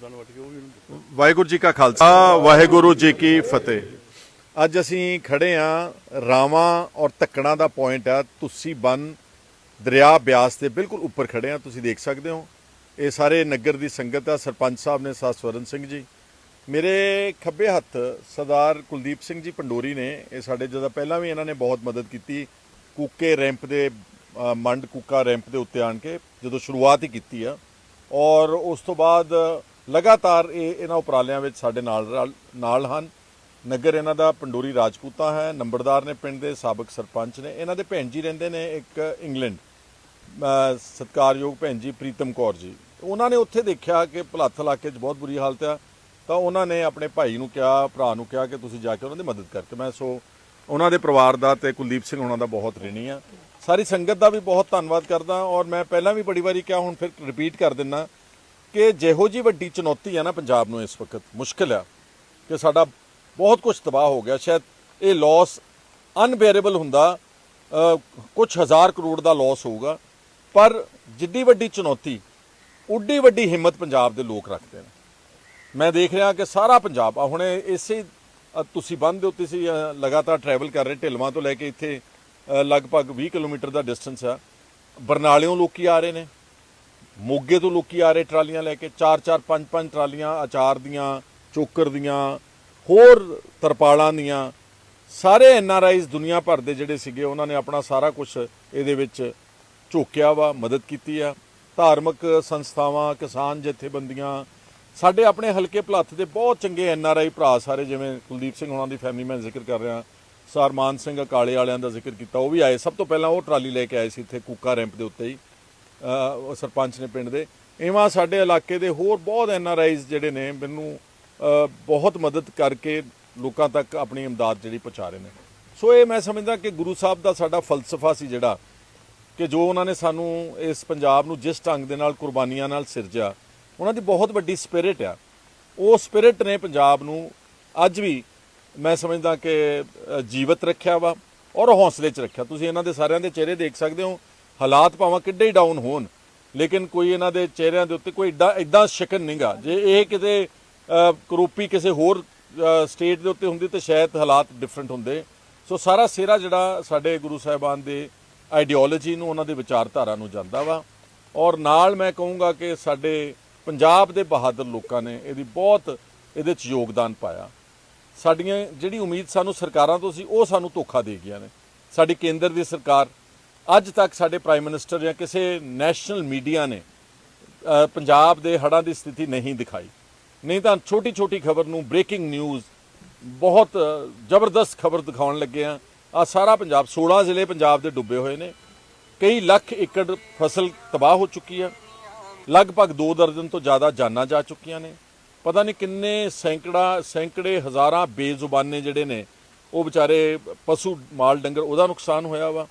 ਵਾਹਿਗੁਰੂ ਜੀ ਕਾ ਖਾਲਸਾ, ਵਾਹਿਗੁਰੂ ਜੀ ਕੀ ਫਤਿਹ। ਅੱਜ ਅਸੀਂ ਖੜੇ ਆ ਰਾਵਾਂ ਔਰ ਤੱਕਣਾ ਦਾ ਪੁਆਇੰਟ ਆ, ਤੁਸੀਂ ਬੰਨ ਦਰਿਆ ਬਿਆਸ ਦੇ ਬਿਲਕੁਲ ਉੱਪਰ ਖੜੇ ਆ, ਤੁਸੀਂ ਦੇਖ ਸਕਦੇ ਹੋ। ਇਹ ਸਾਰੇ ਨਗਰ ਦੀ ਸੰਗਤ ਆ, ਸਰਪੰਚ ਸਾਹਿਬ ਨੇ ਸਾਹ ਸਵਰਨ ਸਿੰਘ ਜੀ। ਮੇਰੇ ਖੱਬੇ ਹੱਥ ਸਰਦਾਰ ਕੁਲਦੀਪ ਸਿੰਘ ਜੀ ਪੰਡੋਰੀ ਨੇ, ਇਹ ਸਾਡੇ ਜਦੋਂ ਪਹਿਲਾਂ ਵੀ ਇਹਨਾਂ ਨੇ ਬਹੁਤ ਮਦਦ ਕੀਤੀ, ਕੂਕੇ ਰੈਂਪ ਦੇ ਮੰਡ ਕੂਕਾ ਰੈਂਪ ਦੇ ਉੱਤੇ ਆਣ ਕੇ ਜਦੋਂ ਸ਼ੁਰੂਆਤ ਹੀ ਕੀਤੀ ਆ। ਔਰ ਉਸ ਤੋਂ ਬਾਅਦ ਲਗਾਤਾਰ ਇਹ ਇਹਨਾਂ ਉਪਰਾਲਿਆਂ ਵਿੱਚ ਸਾਡੇ ਨਾਲ ਰਲ- ਨਾਲ ਹਨ। ਨਗਰ ਇਹਨਾਂ ਦਾ ਪੰਡੋਰੀ ਰਾਜਪੂਤਾ ਹੈ ਨੰਬਰਦਾਰ ਨੇ ਪਿੰਡ ਦੇ ਸਾਬਕ ਸਰਪੰਚ ਨੇ। ਇਹਨਾਂ ਦੇ ਭੈਣ ਜੀ ਰਹਿੰਦੇ ਨੇ ਇੱਕ ਇੰਗਲੈਂਡ। ਅ, ਸਤਿਕਾਰਯੋਗ ਭੈਣ ਜੀ ਪ੍ਰੀਤਮ ਕੌਰ ਜੀ। ਉਹਨਾਂ ਨੇ ਉੱਥੇ ਦੇਖਿਆ ਕਿ ਭਲੱਥ ਇਲਾਕੇ 'ਚ ਬਹੁਤ ਬੁਰੀ ਹਾਲਤ ਆ। ਤਾਂ ਉਹਨਾਂ ਨੇ ਆਪਣੇ ਭਾਈ ਨੂੰ ਕਿਹਾ ਭਰਾ ਨੂੰ ਕਿਹਾ ਕਿ ਤੁਸੀਂ ਜਾ ਕੇ ਉਹਨਾਂ ਦੀ ਮਦਦ ਕਰਕੇ। ਮੈਂ ਸੋ ਉਹਨਾਂ ਦੇ ਪਰਿਵਾਰ ਦਾ ਤੇ ਕੁਲਦੀਪ ਸਿੰਘ ਉਹਨਾਂ ਦਾ ਬਹੁਤ ਰਿਣੀ ਆ। ਸਾਰੀ ਸੰਗਤ ਦਾ ਵੀ ਬਹੁਤ ਧੰਨਵਾਦ ਕਰਦਾ ਔਰ ਮੈਂ ਪਹਿਲਾਂ ਵੀ ਬੜੀ ਵਾਰੀ ਕਿਹਾ ਹੁਣ ਫਿਰ ਰਿਪੀਟ ਕਰ ਦਿੰਨਾ। ਕਿ ਜਿਹੋ ਜੀ ਵੱਡੀ ਚੁਣੌਤੀ ਆ ਨਾ ਪੰਜਾਬ ਨੂੰ ਇਸ ਵਕਤ, ਮੁਸ਼ਕਲ ਆ ਕਿ ਸਾਡਾ ਬਹੁਤ ਕੁਝ ਤਬਾਹ ਹੋ ਗਿਆ। ਸ਼ਾਇਦ ਇਹ ਲਾਸ ਅਨਬੇਅਰੇਬਲ ਹੁੰਦਾ ਕੁਝ ਹਜ਼ਾਰ ਕਰੋੜ ਦਾ ਲਾਸ ਹੋਊਗਾ, ਪਰ ਜਿੱਡੀ ਵੱਡੀ ਚੁਣੌਤੀ, ਉੱਡੀ ਵੱਡੀ ਹਿੰਮਤ ਪੰਜਾਬ ਦੇ ਲੋਕ ਰੱਖਦੇ ਨੇ। ਮੈਂ ਦੇਖ ਰਿਹਾ ਕਿ ਸਾਰਾ ਪੰਜਾਬ, ਆ ਹੁਣ ਇਸੇ ਤੁਸੀਂ ਬੰਦ ਦੇ ਉੱਤੇ ਸੀ ਲਗਾਤਾਰ ਟਰੈਵਲ ਕਰ ਰਹੇ, ਢਿਲਵਾਂ ਤੋਂ ਲੈ ਕੇ ਇੱਥੇ ਲਗਭਗ 20 ਕਿਲੋਮੀਟਰ ਦਾ ਡਿਸਟੈਂਸ ਆ। ਬਰਨਾਲਿਓਂ ਲੋਕੀ ਆ ਰਹੇ ਨੇ। ਮੋਗੇ ਤੋਂ ਲੋਕੀ ਆ ਰਹੇ ਟਰਾਲੀਆਂ ਲੈ ਕੇ 4-4 5-5 ਟਰਾਲੀਆਂ ਅਚਾਰ ਦੀਆਂ, ਚੋਕਰ ਦੀਆਂ, ਹੋਰ ਤਰਪਾਲਾਂ ਦੀਆਂ। ਸਾਰੇ ਐਨ ਆਰ ਆਈਜ਼ ਦੁਨੀਆ ਭਰ ਦੇ ਜਿਹੜੇ ਸੀਗੇ, ਉਹਨਾਂ ਨੇ ਆਪਣਾ ਸਾਰਾ ਕੁਝ ਇਹਦੇ ਵਿੱਚ ਝੋਕਿਆ ਵਾ, ਮਦਦ ਕੀਤੀ ਆ। ਧਾਰਮਿਕ ਸੰਸਥਾਵਾਂ, ਕਿਸਾਨ ਜਥੇਬੰਦੀਆਂ, ਸਾਡੇ ਆਪਣੇ ਹਲਕੇ ਭਲੱਥ ਦੇ ਬਹੁਤ ਚੰਗੇ ਐਨ ਆਰ ਆਈ ਭਰਾ ਸਾਰੇ, ਜਿਵੇਂ ਕੁਲਦੀਪ ਸਿੰਘ ਹੋਣਾ ਦੀ ਫੈਮਿਲੀ ਮੈਂ ਜ਼ਿਕਰ ਕਰ ਰਿਹਾ ਸਰਮਾਨ ਸਿੰਘ ਅਕਾਲੇ ਵਾਲਿਆਂ ਦਾ ਜ਼ਿਕਰ ਕੀਤਾ, ਉਹ ਵੀ ਆਏ। ਸਭ ਤੋਂ ਪਹਿਲਾਂ ਉਹ ਟਰਾਲੀ ਲੈ ਕੇ ਆਏ ਸੀ ਇੱਥੇ ਕੂਕਾ ਰੈਂਪ ਦੇ ਉੱਤੇ ਹੀ। ਸਰਪੰਚ ਨੇ ਪਿੰਡ ਦੇ। ਇਵਾਂ ਸਾਡੇ ਇਲਾਕੇ ਦੇ ਹੋਰ ਬਹੁਤ ਐਨ ਆਰ ਆਈਜ਼ ਜਿਹੜੇ ਨੇ, ਮੈਨੂੰ ਬਹੁਤ ਮਦਦ ਕਰਕੇ ਲੋਕਾਂ ਤੱਕ ਆਪਣੀ ਇਮਦਾਦ ਜਿਹੜੀ ਪਹੁੰਚਾ ਰਹੇ ਨੇ। ਸੋ ਇਹ ਮੈਂ ਸਮਝਦਾ ਕਿ ਗੁਰੂ ਸਾਹਿਬ ਦਾ ਸਾਡਾ ਫਲਸਫਾ ਸੀ ਜਿਹੜਾ ਕਿ ਜੋ ਉਹਨਾਂ ਨੇ ਸਾਨੂੰ ਇਸ ਪੰਜਾਬ ਨੂੰ ਜਿਸ ਢੰਗ ਦੇ ਨਾਲ, ਕੁਰਬਾਨੀਆਂ ਨਾਲ ਸਿਰਜਿਆ, ਉਹਨਾਂ ਦੀ ਬਹੁਤ ਵੱਡੀ ਸਪਿਰਿਟ ਆ। ਉਹ ਸਪਿਰਿਟ ਨੇ ਪੰਜਾਬ ਨੂੰ ਅੱਜ ਵੀ ਮੈਂ ਸਮਝਦਾ ਕਿ ਜੀਵਤ ਰੱਖਿਆ ਵਾ ਔਰ ਹੌਸਲੇ 'ਚ ਰੱਖਿਆ। ਤੁਸੀਂ ਇਹਨਾਂ ਦੇ ਸਾਰਿਆਂ ਦੇ ਚਿਹਰੇ ਦੇਖ ਸਕਦੇ ਹੋ। ਹਾਲਾਤ ਭਾਵੇਂ ਕਿੱਡੇ ਹੀ ਡਾਊਨ ਹੋਣ ਲੇਕਿਨ ਕੋਈ ਇਹਨਾਂ ਦੇ ਚਿਹਰਿਆਂ ਦੇ ਉੱਤੇ ਕੋਈ ਏਡਾ ਇਦਾਂ ਸ਼ਿਕਨ ਨਹੀਂਗਾ ਜੇ ਇਹ ਕਿਤੇ ਅ, ਕਰੋਪੀ ਕਿਸੇ ਹੋਰ ਸਟੇਟ ਦੇ ਉੱਤੇ ਹੁੰਦੀ ਤਾਂ ਸ਼ਾਇਦ ਹਾਲਾਤ ਡਿਫਰੈਂਟ ਹੁੰਦੇ। ਸੋ ਸਾਰਾ ਸਿਹਰਾ ਜਿਹੜਾ ਸਾਡੇ ਗੁਰੂ ਸਾਹਿਬਾਨ ਦੇ ਆਈਡੀਓਲੋਜੀ ਨੂੰ ਉਹਨਾਂ ਦੇ ਵਿਚਾਰਧਾਰਾ ਨੂੰ ਜਾਂਦਾ ਵਾ। ਔਰ ਨਾਲ ਮੈਂ ਕਹੂੰਗਾ ਕਿ ਸਾਡੇ ਪੰਜਾਬ ਦੇ ਬਹਾਦਰ ਲੋਕਾਂ ਨੇ ਇਹਦੀ ਬਹੁਤ ਇਹਦੇ 'ਚ ਯੋਗਦਾਨ ਪਾਇਆ। ਸਾਡੀਆਂ ਜਿਹੜੀ ਉਮੀਦ ਸਾਨੂੰ ਸਰਕਾਰਾਂ ਤੋਂ ਸੀ ਉਹ ਸਾਨੂੰ ਧੋਖਾ ਦੇ ਗਈਆਂ ਨੇ। ਸਾਡੀ ਕੇਂਦਰ ਦੀ ਸਰਕਾਰ ਅੱਜ ਤੱਕ ਸਾਡੇ ਪ੍ਰਾਈਮ ਮਿਨਿਸਟਰ ਜਾਂ ਕਿਸੇ ਨੈਸ਼ਨਲ ਮੀਡੀਆ ਨੇ ਪੰਜਾਬ ਦੇ ਹੜ੍ਹਾਂ ਦੀ ਸਥਿਤੀ ਨਹੀਂ ਦਿਖਾਈ। ਨਹੀਂ ਤਾਂ ਛੋਟੀ ਛੋਟੀ ਖਬਰ ਨੂੰ ਬ੍ਰੇਕਿੰਗ ਨਿਊਜ਼ ਬਹੁਤ ਜ਼ਬਰਦਸਤ ਖਬਰ ਦਿਖਾਉਣ ਲੱਗੇ ਆ। ਆ ਸਾਰਾ ਪੰਜਾਬ 16 ਜ਼ਿਲ੍ਹੇ ਪੰਜਾਬ ਦੇ ਡੁੱਬੇ ਹੋਏ ਨੇ। ਕਈ ਲੱਖ ਏਕੜ ਫਸਲ ਤਬਾਹ ਹੋ ਚੁੱਕੀ ਆ। ਲਗਭਗ 2 ਦਰਜਨ ਤੋਂ ਜ਼ਿਆਦਾ ਜਾਨਾਂ ਜਾ ਚੁੱਕੀਆਂ ਨੇ। ਪਤਾ ਨਹੀਂ ਕਿੰਨੇ ਸੈਂਕੜਾ, ਸੈਂਕੜੇ ਹਜ਼ਾਰਾਂ ਬੇਜ਼ੁਬਾਨੇ ਜਿਹੜੇ ਨੇ, ਉਹ ਵਿਚਾਰੇ ਪਸ਼ੂ ਮਾਲ ਡੰਗਰ, ਉਹਦਾ ਨੁਕਸਾਨ ਹੋਇਆ ਵਾ।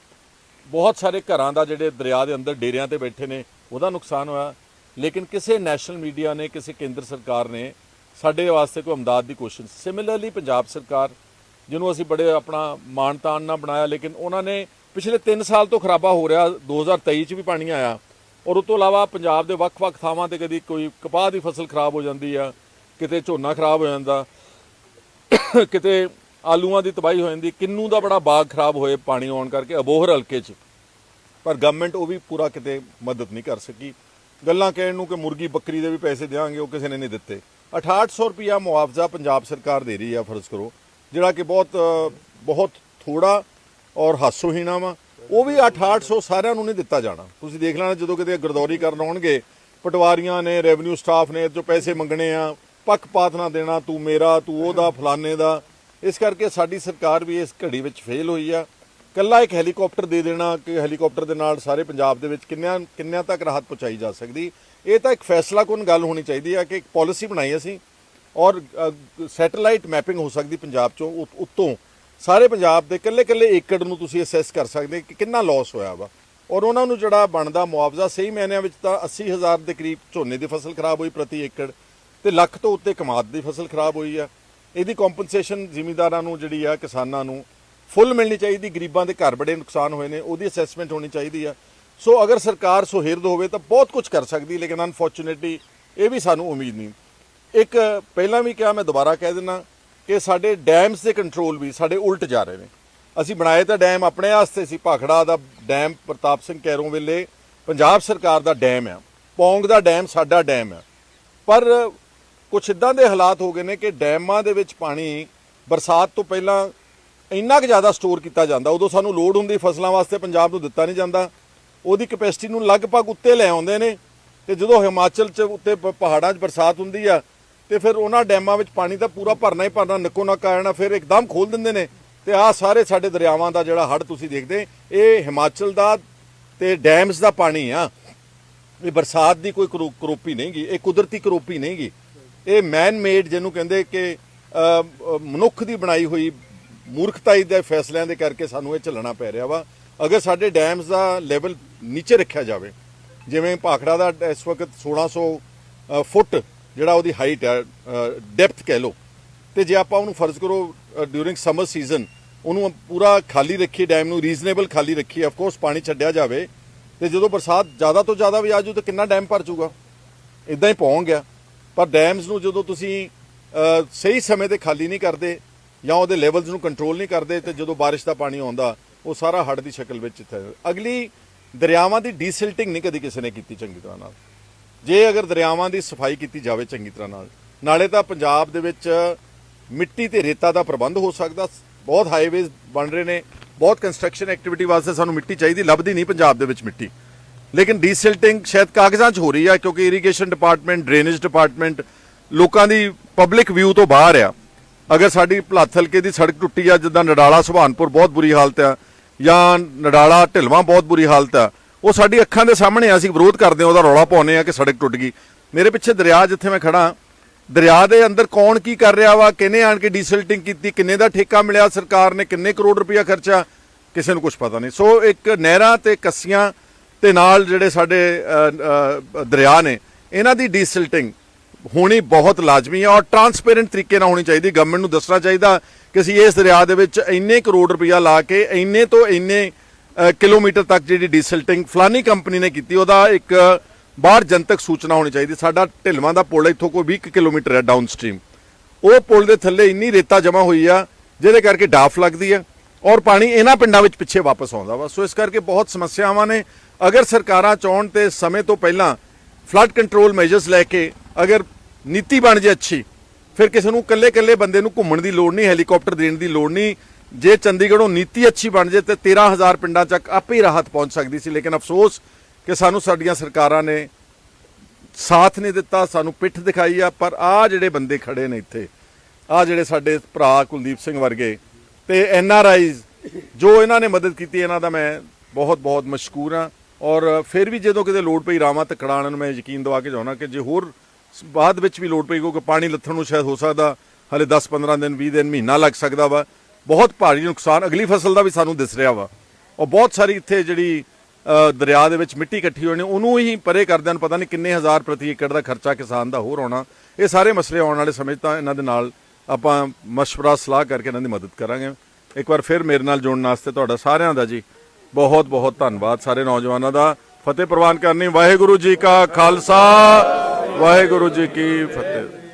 ਬਹੁਤ ਸਾਰੇ ਘਰਾਂ ਦਾ ਜਿਹੜੇ ਦਰਿਆ ਦੇ ਅੰਦਰ ਡੇਰਿਆਂ ਤੇ ਬੈਠੇ ਨੇ, ਉਹਦਾ ਨੁਕਸਾਨ ਹੋਇਆ। ਲੇਕਿਨ ਕਿਸੇ ਨੈਸ਼ਨਲ ਮੀਡੀਆ ਨੇ, ਕਿਸੇ ਕੇਂਦਰ ਸਰਕਾਰ ਨੇ ਸਾਡੇ ਵਾਸਤੇ ਕੋਈ ਅਮਦਾਦ ਦੀ ਕੋਸ਼ਿਸ਼, ਸਿਮਿਲਰਲੀ ਪੰਜਾਬ ਸਰਕਾਰ, ਜਿਹਨੂੰ ਅਸੀਂ ਬੜੇ ਆਪਣਾ ਮਾਣ ਤਾਣ ਨਾਲ ਬਣਾਇਆ, ਲੇਕਿਨ ਉਹਨਾਂ ਨੇ ਪਿਛਲੇ 3 ਸਾਲ ਤੋਂ ਖਰਾਬਾ ਹੋ ਰਿਹਾ 2023 ਚ ਵੀ ਪਾਣੀ ਆਇਆ। ਔਰ ਉਸ ਤੋਂ ਇਲਾਵਾ ਪੰਜਾਬ ਦੇ ਵੱਖ-ਵੱਖ ਥਾਵਾਂ ਤੇ ਕਦੀ ਕੋਈ ਕਪਾਹ ਦੀ ਫਸਲ ਖਰਾਬ ਹੋ ਜਾਂਦੀ ਆ, ਕਿਤੇ ਝੋਨਾ ਖਰਾਬ ਹੋ ਜਾਂਦਾ, ਕਿਤੇ ਆਲੂਆਂ ਦੀ ਤਬਾਹੀ ਹੋ ਜਾਂਦੀ, ਕਿੰਨੂ ਦਾ ਬੜਾ ਬਾਗ ਖਰਾਬ ਹੋਏ ਪਾਣੀ ਆਉਣ ਕਰਕੇ ਅਬੋਹਰ ਹਲਕੇ 'ਚ। ਪਰ ਗਵਰਨਮੈਂਟ ਉਹ ਵੀ ਪੂਰਾ ਕਿਤੇ ਮਦਦ ਨਹੀਂ ਕਰ ਸਕੀ। ਗੱਲਾਂ ਕਹਿਣ ਨੂੰ ਕਿ ਮੁਰਗੀ ਬੱਕਰੀ ਦੇ ਵੀ ਪੈਸੇ ਦੇਵਾਂਗੇ ਉਹ ਕਿਸੇ ਨੇ ਨਹੀਂ ਦਿੱਤੇ। 6800 ਰੁਪਿਆ ਮੁਆਵਜ਼ਾ ਪੰਜਾਬ ਸਰਕਾਰ ਦੇ ਰਹੀ ਆ, ਫਰਜ਼ ਕਰੋ, ਜਿਹੜਾ ਕਿ ਬਹੁਤ ਬਹੁਤ ਥੋੜਾ ਔਰ ਹਾਸੋਹੀਣਾ ਵਾ। ਉਹ ਵੀ 6800 ਸਾਰਿਆਂ ਨੂੰ ਨਹੀਂ ਦਿੱਤਾ ਜਾਣਾ। ਤੁਸੀਂ ਦੇਖ ਲੈਣਾ, ਜਦੋਂ ਕਿਤੇ ਗਰਦੌਰੀ ਕਰਨ ਆਉਣਗੇ, ਪਟਵਾਰੀਆਂ ਨੇ ਰੈਵਨਿਊ ਸਟਾਫ ਨੇ, ਜੋ ਪੈਸੇ ਮੰਗਣੇ ਆ, ਪੱਖਪਾਤ ਨਾ ਦੇਣਾ, ਤੂੰ ਮੇਰਾ, ਤੂੰ ਉਹਦਾ, ਫਲਾਣੇ ਦਾ ਇਸ ਕਰਕੇ ਸਾਡੀ ਸਰਕਾਰ ਵੀ ਇਸ ਘੜੀ ਵਿੱਚ ਫੇਲ ਹੋਈ ਆ। ਕੱਲਾ ਇੱਕ ਹੈਲੀਕਾਪਟਰ ਦੇ ਦੇਣਾ, ਕਿ ਹੈਲੀਕਾਪਟਰ ਦੇ ਨਾਲ ਸਾਰੇ ਪੰਜਾਬ ਦੇ ਵਿੱਚ ਕਿੰਨਿਆਂ ਕਿੰਨਿਆਂ ਤੱਕ ਰਾਹਤ ਪਹੁੰਚਾਈ ਜਾ ਸਕਦੀ? ਇਹ ਤਾਂ ਇੱਕ ਫੈਸਲਾ ਕੁਨ ਗੱਲ ਹੋਣੀ ਚਾਹੀਦੀ ਆ ਕਿ ਇੱਕ ਪਾਲਿਸੀ ਬਣਾਈ ਅਸੀਂ, ਔਰ ਸੈਟੇਲਾਈਟ ਮੈਪਿੰਗ ਹੋ ਸਕਦੀ ਪੰਜਾਬ ਚੋਂ ਉੱਤੋਂ। ਸਾਰੇ ਪੰਜਾਬ ਦੇ ਕੱਲੇ ਕੱਲੇ ਏਕੜ ਨੂੰ ਤੁਸੀਂ ਅਸੈਸ ਕਰ ਸਕਦੇ ਕਿ ਕਿੰਨਾ ਲਾਸ ਹੋਇਆ ਵਾ। ਔਰ ਉਹਨਾਂ ਨੂੰ ਜਿਹੜਾ ਬਣਦਾ ਮੁਆਵਜ਼ਾ, ਸਹੀ ਮਾਇਨਿਆਂ ਵਿੱਚ ਤਾਂ 80000 ਦੇ ਕਰੀਬ ਝੋਨੇ ਦੀ ਫਸਲ ਖਰਾਬ ਹੋਈ ਪ੍ਰਤੀ ਏਕੜ, ਤੇ ਲੱਖ ਤੋਂ ਉੱਤੇ ਕਮਾਦ ਦੀ ਫਸਲ ਖਰਾਬ ਹੋਈ ਆ। ਇਹਦੀ ਕੰਪਨਸੇਸ਼ਨ ਜ਼ਿਮੀਂਦਾਰਾਂ ਨੂੰ, ਜਿਹੜੀ ਆ ਕਿਸਾਨਾਂ ਨੂੰ ਫੁੱਲ ਮਿਲਣੀ ਚਾਹੀਦੀ, ਗਰੀਬਾਂ ਦੇ ਘਰ ਬੜੇ ਨੁਕਸਾਨ ਹੋਏ ਨੇ, ਉਹਦੀ ਅਸੈਸਮੈਂਟ ਹੋਣੀ ਚਾਹੀਦੀ ਆ। ਸੋ ਅਗਰ ਸਰਕਾਰ ਸੁਹਿਰਦ ਹੋਵੇ ਤਾਂ ਬਹੁਤ ਕੁਝ ਕਰ ਸਕਦੀ ਲੇਕਿਨ ਅਨਫੋਰਚੂਨੇਟਲੀ ਇਹ ਵੀ ਸਾਨੂੰ ਉਮੀਦ ਨਹੀਂ। ਇੱਕ ਪਹਿਲਾਂ ਵੀ ਕਿਹਾ, ਮੈਂ ਦੁਬਾਰਾ ਕਹਿ ਦਿੰਦਾ ਕਿ ਸਾਡੇ ਡੈਮਸ ਦੇ ਕੰਟਰੋਲ ਵੀ ਸਾਡੇ ਉਲਟ ਜਾ ਰਹੇ ਨੇ। ਅਸੀਂ ਬਣਾਏ ਤਾਂ ਡੈਮ ਆਪਣੇ ਵਾਸਤੇ ਸੀ, ਭਾਖੜਾ ਦਾ ਡੈਮ, ਪ੍ਰਤਾਪ ਸਿੰਘ ਕੈਰੋਂ ਵੇਲੇ, ਪੰਜਾਬ ਸਰਕਾਰ ਦਾ ਡੈਮ ਆ, ਪੌਂਗ ਦਾ ਡੈਮ ਸਾਡਾ ਡੈਮ ਆ। ਪਰ ਕੁਛ ਇਦਾਂ ਦੇ ਹਾਲਾਤ ਹੋ ਗਏ ਨੇ ਕਿ ਡੈਮਾਂ ਦੇ ਵਿੱਚ ਪਾਣੀ ਬਰਸਾਤ ਤੋਂ ਪਹਿਲਾਂ ਇੰਨਾ ਕੁ ਜ਼ਿਆਦਾ ਸਟੋਰ ਕੀਤਾ ਜਾਂਦਾ, ਉਦੋਂ ਸਾਨੂੰ ਲੋੜ ਹੁੰਦੀ ਫਸਲਾਂ ਵਾਸਤੇ ਪੰਜਾਬ ਨੂੰ ਦਿੱਤਾ ਨਹੀਂ ਜਾਂਦਾ। ਉਹਦੀ ਕਪੈਸਿਟੀ ਨੂੰ ਲਗਭਗ ਉੱਤੇ ਲੈ ਆਉਂਦੇ ਨੇ ਤੇ ਜਦੋਂ ਹਿਮਾਚਲ ਚ ਉੱਤੇ ਪ- ਪਹਾੜਾਂ 'ਚ ਬਰਸਾਤ ਹੁੰਦੀ ਆ, ਤੇ ਫਿਰ ਉਹਨਾਂ ਡੈਮਾਂ ਵਿੱਚ ਪਾਣੀ ਤਾਂ ਪੂਰਾ ਭਰਨਾ ਹੀ ਭਰਨਾ, ਨੱਕੋ ਨੱਕ ਆ ਜਾਣਾ, ਫਿਰ ਇੱਕਦਮ ਖੋਲ ਦਿੰਦੇ ਨੇ। ਤੇ ਆਹ ਸਾਰੇ ਸਾਡੇ ਦਰਿਆਵਾਂ ਦਾ ਜਿਹੜਾ ਹੜ ਤੁਸੀਂ ਦੇਖਦੇ, ਇਹ ਹਿਮਾਚਲ ਦਾ ਤੇ ਡੈਮਸ ਦਾ ਪਾਣੀ ਆ। ਇਹ ਬਰਸਾਤ ਦੀ ਕੋਈ ਕਰੋ- ਕਰੋਪੀ ਨਹੀਂਗੀ ਇਹ ਕੁਦਰਤੀ ਕਰੋਪੀ ਨਹੀਂਗੀ ਇਹ ਮੈਨ ਮੇਡ ਜਿਹਨੂੰ ਕਹਿੰਦੇ ਕਿ ਮਨੁੱਖ ਦੀ ਬਣਾਈ ਹੋਈ ਮੂਰਖਤਾਈ ਦੇ ਫੈਸਲਿਆਂ ਦੇ ਕਰਕੇ ਸਾਨੂੰ ਇਹ ਝੱਲਣਾ ਪੈ ਰਿਹਾ ਵਾ। ਅਗਰ ਸਾਡੇ ਡੈਮਸ ਦਾ ਲੈਵਲ ਨੀਚੇ ਰੱਖਿਆ ਜਾਵੇ ਜਿਵੇਂ ਭਾਖੜਾ ਦਾ ਇਸ ਵਕਤ 1600 ਅ, ਫੁੱਟ ਜਿਹੜਾ ਉਹਦੀ ਹਾਈਟ ਹੈ ਡੈਪਥ ਕਹਿ ਲਓ ਤੇ ਜੇ ਆਪਾਂ ਉਹਨੂੰ ਫਰਜ਼ ਕਰੋ ਡਿਊਰਿੰਗ ਸਮਰ ਸੀਜ਼ਨ ਉਹਨੂੰ ਪੂਰਾ ਖਾਲੀ ਰੱਖੀਏ ਡੈਮ ਨੂੰ ਰੀਜ਼ਨੇਬਲ ਖਾਲੀ ਰੱਖੀਏ ਆਫ ਕੋਰਸ ਪਾਣੀ ਛੱਡਿਆ ਜਾਵੇ ਤੇ ਜਦੋਂ ਬਰਸਾਤ ਜ਼ਿਆਦਾ ਤੋਂ ਜ਼ਿਆਦਾ ਵੀ ਆਜੂ ਤਾਂ ਕਿੰਨਾ ਡੈਮ ਭਰ ਜਾਊਗਾ? ਇਦਾਂ ਹੀ ਪਹੁੰਚ ਗਿਆ। ਪਰ ਡੈਮਸ ਨੂੰ ਜਦੋਂ ਤੁਸੀਂ ਸਹੀ ਸਮੇਂ ਤੇ ਖਾਲੀ ਨਹੀਂ ਕਰਦੇ ਜਾਂ ਉਹਦੇ ਲੈਵਲਸ ਨੂੰ ਕੰਟਰੋਲ ਨਹੀਂ ਕਰਦੇ ਤੇ ਜਦੋਂ ਬਾਰਿਸ਼ ਦਾ ਪਾਣੀ ਆਉਂਦਾ, ਉਹ ਸਾਰਾ ਹੜ੍ਹ ਦੀ ਸ਼ਕਲ ਵਿੱਚ ਇੱਥੇ ਅਗਲੀ, ਦਰਿਆਵਾਂ ਦੀ ਡੀਸਿਲਟਿੰਗ ਨਹੀਂ ਕਦੀ ਕਿਸੇ ਨੇ ਕੀਤੀ ਚੰਗੀ ਤਰ੍ਹਾਂ ਨਾਲ। ਜੇ ਅਗਰ ਦਰਿਆਵਾਂ ਦੀ ਸਫ਼ਾਈ ਕੀਤੀ ਜਾਵੇ ਚੰਗੀ ਤਰ੍ਹਾਂ ਨਾਲ, ਨਾਲੇ ਤਾਂ ਪੰਜਾਬ ਦੇ ਵਿੱਚ ਮਿੱਟੀ ਤੇ ਰੇਤਾ ਦਾ ਪ੍ਰਬੰਧ ਹੋ ਸਕਦਾ, ਬਹੁਤ ਹਾਈਵੇਜ਼ ਬਣ ਰਹੇ ਨੇ, ਬਹੁਤ ਕੰਸਟਰਕਸ਼ਨ ਐਕਟੀਵਿਟੀ ਵਾਸਤੇ ਸਾਨੂੰ ਮਿੱਟੀ ਚਾਹੀਦੀ, ਲੱਭਦੀ ਨਹੀਂ ਪੰਜਾਬ ਦੇ ਵਿੱਚ ਮਿੱਟੀ। ਲੇਕਿਨ ਡੀਸਿਲਟਿੰਗ ਸ਼ਾਇਦ ਕਾਗਜ਼ਾਂ 'ਚ ਹੋ ਰਹੀ ਆ ਕਿਉਂਕਿ ਇਰੀਗੇਸ਼ਨ ਡਿਪਾਰਟਮੈਂਟ ਡਰੇਨੇਜ ਡਿਪਾਰਟਮੈਂਟ ਲੋਕਾਂ ਦੀ ਪਬਲਿਕ ਵਿਊ ਤੋਂ ਬਾਹਰ ਆ। ਅਗਰ ਸਾਡੀ ਭਲਾਥ ਹਲਕੇ ਦੀ ਸੜਕ ਟੁੱਟੀ ਆ ਜਿੱਦਾਂ ਨਡਾਲਾ ਸੁਭਾਨਪੁਰ ਬਹੁਤ ਬੁਰੀ ਹਾਲਤ ਆ ਜਾਂ ਨਡਾਲਾ ਢਿਲਵਾਂ ਬਹੁਤ ਬੁਰੀ ਹਾਲਤ ਆ ਉਹ ਸਾਡੀ ਅੱਖਾਂ ਦੇ ਸਾਹਮਣੇ ਆ, ਅਸੀਂ ਵਿਰੋਧ ਕਰਦੇ ਆ ਉਹਦਾ ਰੌਲਾ ਪਾਉਂਦੇ ਆ ਕਿ ਸੜਕ ਟੁੱਟ ਗਈ। ਮੇਰੇ ਪਿੱਛੇ ਦਰਿਆ ਜਿੱਥੇ ਮੈਂ ਖੜਾ ਦਰਿਆ ਦੇ ਅੰਦਰ ਕੌਣ ਕੀ ਕਰ ਰਿਹਾ ਵਾ ਕਿਹਨੇ ਆਣ ਕੇ ਡੀਸਿਲਟਿੰਗ ਕੀਤੀ ਕਿੰਨੇ ਦਾ ਠੇਕਾ ਮਿਲਿਆ ਸਰਕਾਰ ਨੇ ਕਿੰਨੇ ਕਰੋੜ ਰੁਪਇਆ ਖਰਚਾ ਕਿਸੇ ਨੂੰ ਕੁਝ ਪਤਾ ਨਹੀਂ। ਸੋ ਇੱਕ ਨਹਿਰਾਂ ਤੇ ਕੱਸੀਆਂ ਤੇ ਨਾਲ ਜਿਹੜੇ ਸਾਡੇ ਦਰਿਆ ਨੇ, ਇਹਨਾਂ ਦੀ ਡੀਸਿਲਟਿੰਗ ਹੋਣੀ ਬਹੁਤ ਲਾਜ਼ਮੀ ਹੈ ਔਰ ਟਰਾਂਸਪੇਰੈਂਟ ਤਰੀਕੇ ਨਾਲ ਹੋਣੀ ਚਾਹੀਦੀ। ਗਵਰਨਮੈਂਟ ਨੂੰ ਦੱਸਣਾ ਚਾਹੀਦਾ ਕਿ ਅਸੀਂ ਇਸ ਦਰਿਆ ਦੇ ਵਿੱਚ ਇੰਨੇ ਕਰੋੜ ਰੁਪਇਆ ਲਾ ਕੇ ਇੰਨੇ ਤੋਂ ਇੰਨੇ ਕਿਲੋਮੀਟਰ ਤੱਕ ਜਿਹੜੀ ਡੀਸਿਲਟਿੰਗ ਫਲਾਨੀ ਕੰਪਨੀ ਨੇ ਕੀਤੀ, ਉਹਦਾ ਇੱਕ ਬਾਹਰ ਜਨਤਕ ਸੂਚਨਾ ਹੋਣੀ ਚਾਹੀਦੀ। ਸਾਡਾ ਢਿਲਵਾਂ ਦਾ ਪੁਲ ਇੱਥੋਂ ਕੋਈ 20 ਕਿਲੋਮੀਟਰ ਹੈ ਡਾਊਨ ਸਟ੍ਰੀਮ ਉਹ ਪੁਲ ਦੇ ਥੱਲੇ ਇੰਨੀ ਰੇਤਾ ਜਮਾ ਹੋਈ ਆ, ਜਿਹਦੇ ਕਰਕੇ ਡਾਫ ਲੱਗਦੀ ਆ ਔਰ ਪਾਣੀ ਇਹਨਾਂ ਪਿੰਡਾਂ ਵਿੱਚ ਪਿੱਛੇ ਵਾਪਸ ਆਉਂਦਾ ਵਾ। ਸੋ ਇਸ ਕਰਕੇ ਬਹੁਤ ਸਮੱਸਿਆਵਾਂ ਨੇ। ਅਗਰ ਸਰਕਾਰਾਂ ਚਾਹਣ ਤੇ ਸਮੇਂ ਤੋਂ ਪਹਿਲਾਂ ਫਲੱਡ ਕੰਟਰੋਲ ਮੈਜਰਸ ਲੈ ਕੇ ਅਗਰ ਨੀਤੀ ਬਣ ਜੇ ਅੱਛੀ, ਫਿਰ ਕਿਸੇ ਨੂੰ ਕੱਲੇ ਕੱਲੇ ਬੰਦੇ ਨੂੰ ਘੁੰਮਣ ਦੀ ਲੋੜ ਨਹੀਂ, ਹੈਲੀਕਾਪਟਰ ਦੇਣ ਦੀ ਲੋੜ ਨਹੀਂ। ਜੇ ਚੰਡੀਗੜ੍ਹੋਂ ਨੀਤੀ ਅੱਛੀ ਬਣ ਜੇ ਤੇ 13000 ਪਿੰਡਾਂ ਤੱਕ ਆਪੇ ਹੀ ਰਾਹਤ ਪਹੁੰਚ ਸਕਦੀ ਸੀ, ਲੇਕਿਨ ਅਫਸੋਸ ਕਿ ਸਾਨੂੰ ਸਾਡੀਆਂ ਸਰਕਾਰਾਂ ਨੇ ਸਾਥ ਨਹੀਂ ਦਿੱਤਾ, ਸਾਨੂੰ ਪਿੱਠ ਦਿਖਾਈ ਆ, ਪਰ ਆ ਜਿਹੜੇ ਬੰਦੇ ਖੜੇ ਨੇ ਇੱਥੇ, ਆ ਜਿਹੜੇ ਸਾਡੇ ਭਰਾ ਕੁਲਦੀਪ ਸਿੰਘ ਵਰਗੇ ਤੇ ਐਨ ਆਰ ਆਈਜ਼, ਜੋ ਇਹਨਾਂ ਨੇ ਮਦਦ ਕੀਤੀ, ਇਹਨਾਂ ਦਾ ਮੈਂ ਬਹੁਤ ਬਹੁਤ ਮਸ਼ਕੂਰ ਹਾਂ। ਔਰ ਫਿਰ ਵੀ ਜਦੋਂ ਕਿਤੇ ਲੋੜ ਪਈ ਰਾਵਾਂ ਤਕੜਾਣ ਨੂੰ ਮੈਂ ਯਕੀਨ ਦਵਾ ਕੇ ਜਾਉਣਾ ਕਿ ਜੇ ਹੋਰ ਬਾਅਦ ਵਿੱਚ ਵੀ ਲੋੜ ਪਈ, ਕਿਉਂਕਿ ਪਾਣੀ ਲੱਥਣ ਨੂੰ ਸ਼ਾਇਦ ਹੋ ਸਕਦਾ, ਹਲੇ 10-15 ਦਿਨ 20 ਦਿਨ, ਮਹੀਨਾ ਲੱਗ ਸਕਦਾ ਵਾ। ਬਹੁਤ ਭਾਰੀ ਨੁਕਸਾਨ, ਅਗਲੀ ਫਸਲ ਦਾ ਵੀ ਸਾਨੂੰ ਦਿਸ ਰਿਹਾ ਵਾ। ਔਰ ਬਹੁਤ ਸਾਰੀ ਇੱਥੇ ਜਿਹੜੀ ਦਰਿਆ ਦੇ ਵਿੱਚ ਮਿੱਟੀ ਇਕੱਠੀ ਹੋਣੀ, ਉਹਨੂੰ ਹੀ ਪਰੇ ਕਰਦਿਆਂ ਨੂੰ ਪਤਾ ਨਹੀਂ ਕਿੰਨੇ ਹਜ਼ਾਰ ਪ੍ਰਤੀ ਏਕੜ ਦਾ ਖਰਚਾ ਕਿਸਾਨ ਦਾ ਹੋਰ ਆਉਣਾ। ਇਹ ਸਾਰੇ ਮਸਲੇ ਆਉਣ ਵਾਲੇ ਸਮੇਂ 'ਚ ਤਾਂ ਇਹਨਾਂ ਦੇ ਨਾਲ ਆਪਾਂ ਮਸ਼ਵਰਾ ਸਲਾਹ ਕਰਕੇ ਇਹਨਾਂ ਦੀ ਮਦਦ ਕਰਾਂਗੇ। ਇੱਕ ਵਾਰ ਫਿਰ ਮੇਰੇ ਨਾਲ ਜੁੜਨ ਵਾਸਤੇ ਤੁਹਾਡਾ ਸਾਰਿਆਂ ਦਾ ਜੀ ਬਹੁਤ ਬਹੁਤ ਧੰਨਵਾਦ ਸਾਰੇ ਨੌਜਵਾਨਾਂ ਦਾ। ਫਤਿਹ ਪ੍ਰਵਾਨ ਕਰਨੀ। ਵਾਹਿਗੁਰੂ ਜੀ ਕਾ ਖਾਲਸਾ। ਵਾਹਿਗੁਰੂ ਜੀ ਕੀ ਫਤਿਹ।